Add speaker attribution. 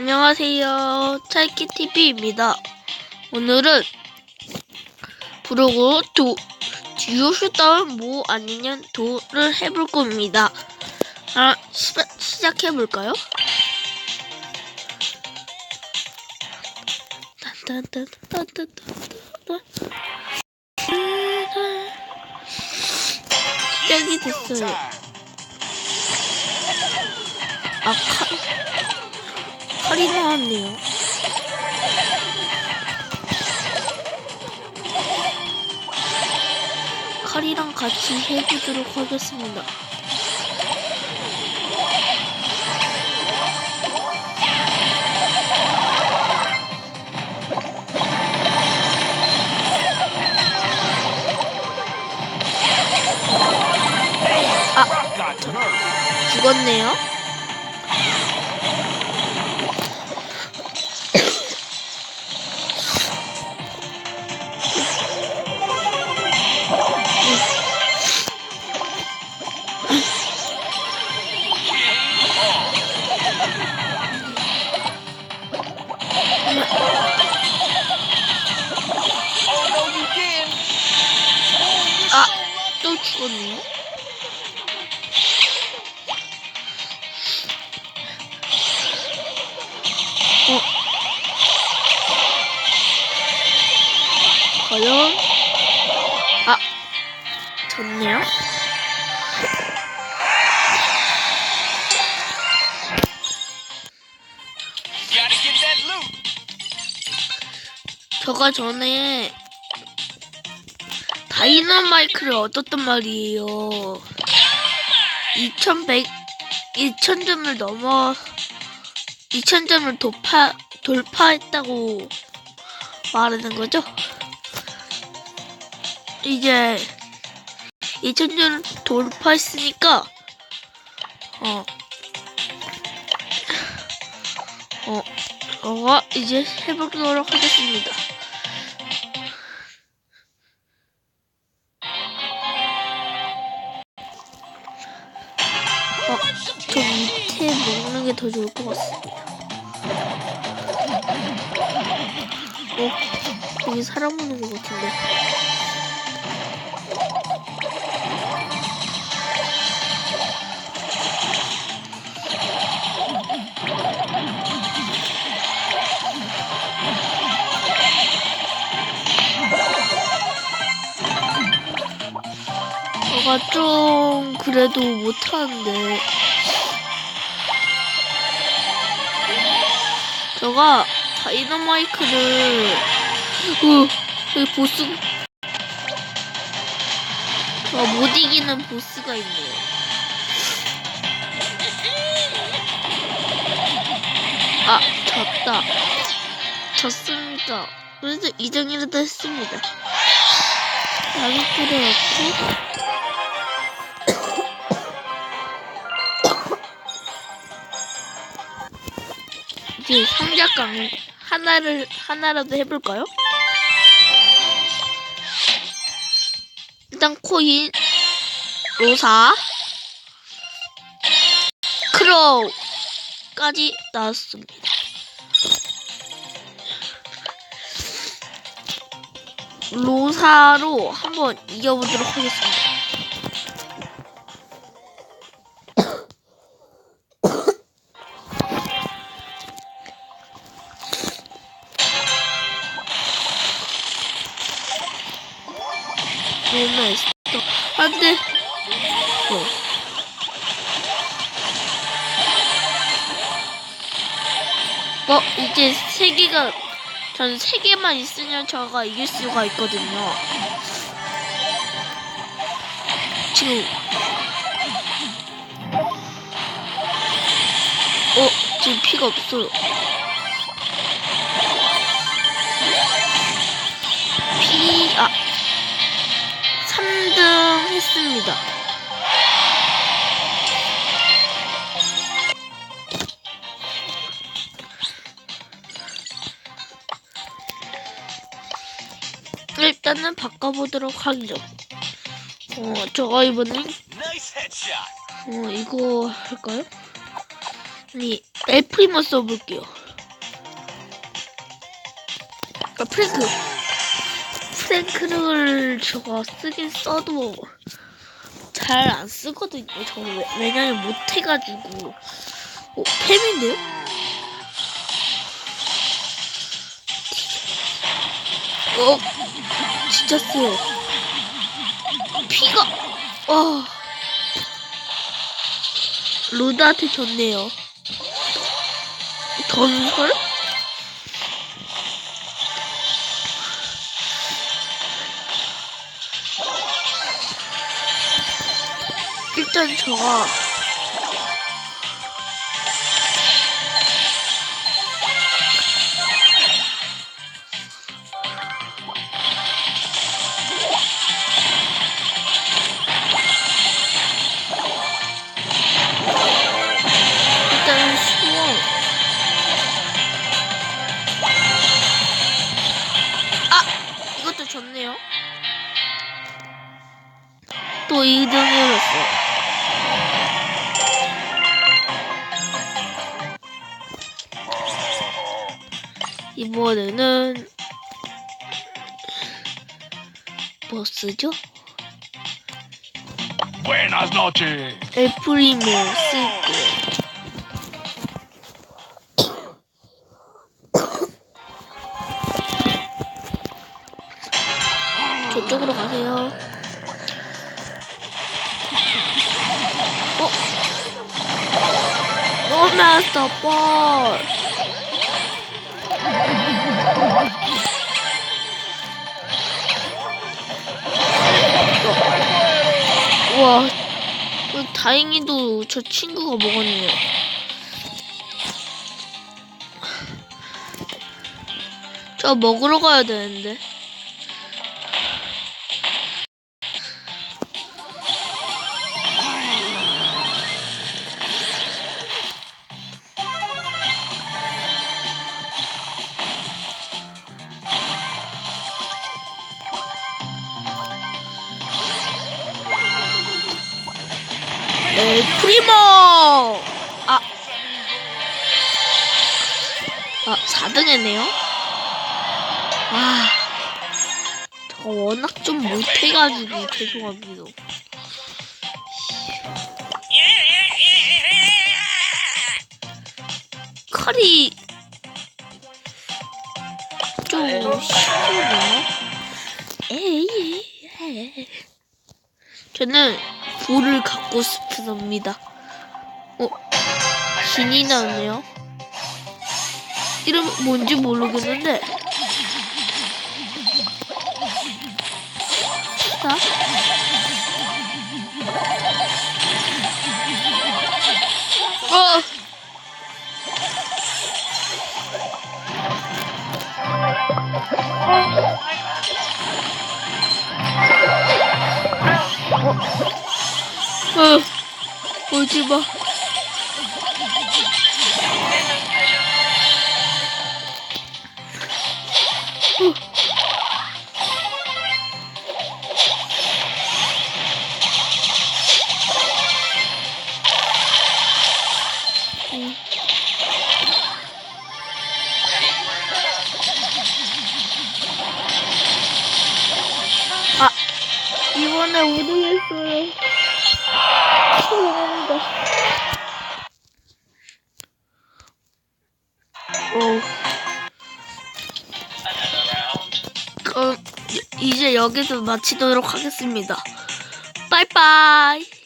Speaker 1: 안녕하세요. 찰키TV입니다. 오늘은 브로그 도, 듀오 슈다운 뭐 아니면 도를 해볼 겁니다. 아, 시, 시작해볼까요? 시작이 됐어요. 아, 칼, 칼이 나왔네요. 칼이랑 같이 해보도록 하겠습니다. 아, 죽었네요. 과연? 아, 졌네요. 저가 전에 다이너마이크를 얻었단 말이에요. 2100, 2000점을 넘어, 2000점을 돌파, 돌파했다고 말하는 거죠? 이제 2000점을 돌파했으니까, 어, 어, 어, 이제 해보도록 하겠습니다. 어, 저 밑에 먹는 게 더 좋을 것 같습니다. 어, 여기 사람 오는 것 같은데. 저가 좀 그래도 못하는데. 저가 다이너마이크를 어, 여기 보스. 저가 못 이기는 보스가 있네요. 아 졌다. 졌습니다. 그래도 2등이라도 했습니다. 나도 끓여놓고 이제 상자깡 하나를 하나라도 해볼까요? 일단 코인 로사 크로우까지 나왔습니다. 로사로 한번 이겨보도록 하겠습니다. 너무 맛있어. 안 돼. 어. 어, 이제 세 개가, 전 세 개만 있으면 저가 이길 수가 있거든요. 지금. 어, 지금 피가 없어요. 했습니다. 일단은 바꿔보도록 하죠. 어, 저가 이번엔. 어, 이거 할까요? 아니, 엘프리머 써볼게요. 아, 프랭크. 프랭크를 저거 쓰긴 써도 잘 안 쓰거든요. 저 왜, 왜냐면 못 해가지고. 어, 팸인데요? 어, 진짜 세요. 피가, 와. 로드한테 졌네요. 전설? 일단 저가 일단 수원 아 이것도 좋네요. 또 2등 해봤어 이번에는 뭐 쓰죠?
Speaker 2: Buenas noches.
Speaker 1: 엘프리모 쓸게요. 저쪽으로 가세요. 어? 어, 마스터 볼. 우 와, 어, 다행히도 저 친구가 먹었네요. 저 먹으러 가야 되는데. 엘 프리모! 아. 아, 4등 했네요? 아. 저 워낙 좀 못해가지고 죄송합니다. 칼이 좀 쉽네요. 에이, 에이. 저는 불을 갖고 싶습니다. 어, 신이 나왔네요. 이름 뭔지 모르겠는데. 자. 어. 어, 오지 마. 어. 음. 아, 이번에 우승했어요. 어. 이제 여기서 마치도록 하겠습니다. 빠이빠이.